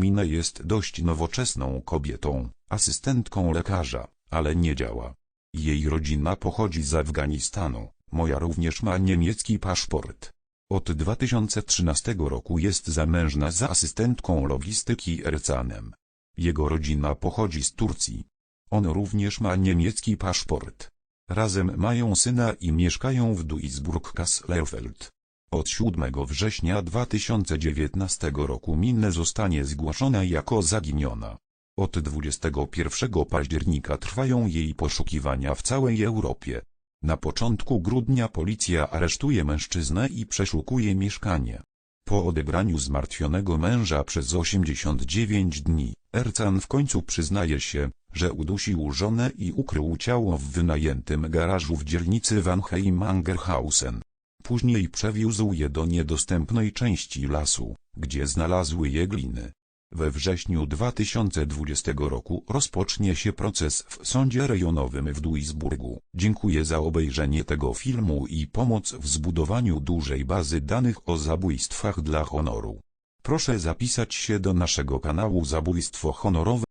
Mina jest dość nowoczesną kobietą, asystentką lekarza, ale nie działa. Jej rodzina pochodzi z Afganistanu, moja również ma niemiecki paszport. Od 2013 roku jest zamężna za asystentką logistyki Ercanem. Jego rodzina pochodzi z Turcji. On również ma niemiecki paszport. Razem mają syna i mieszkają w Duisburg-Kasselfeld. Od 7 września 2019 roku Minne zostanie zgłoszona jako zaginiona. Od 21 października trwają jej poszukiwania w całej Europie. Na początku grudnia policja aresztuje mężczyznę i przeszukuje mieszkanie. Po odebraniu zmartwionego męża przez 89 dni, Ercan w końcu przyznaje się, że udusił żonę i ukrył ciało w wynajętym garażu w dzielnicy Van Heim-Angerhausen. Później przewiózł je do niedostępnej części lasu, gdzie znalazły je gliny. We wrześniu 2020 roku rozpocznie się proces w sądzie rejonowym w Duisburgu. Dziękuję za obejrzenie tego filmu i pomoc w zbudowaniu dużej bazy danych o zabójstwach dla honoru. Proszę zapisać się do naszego kanału Zabójstwo Honorowe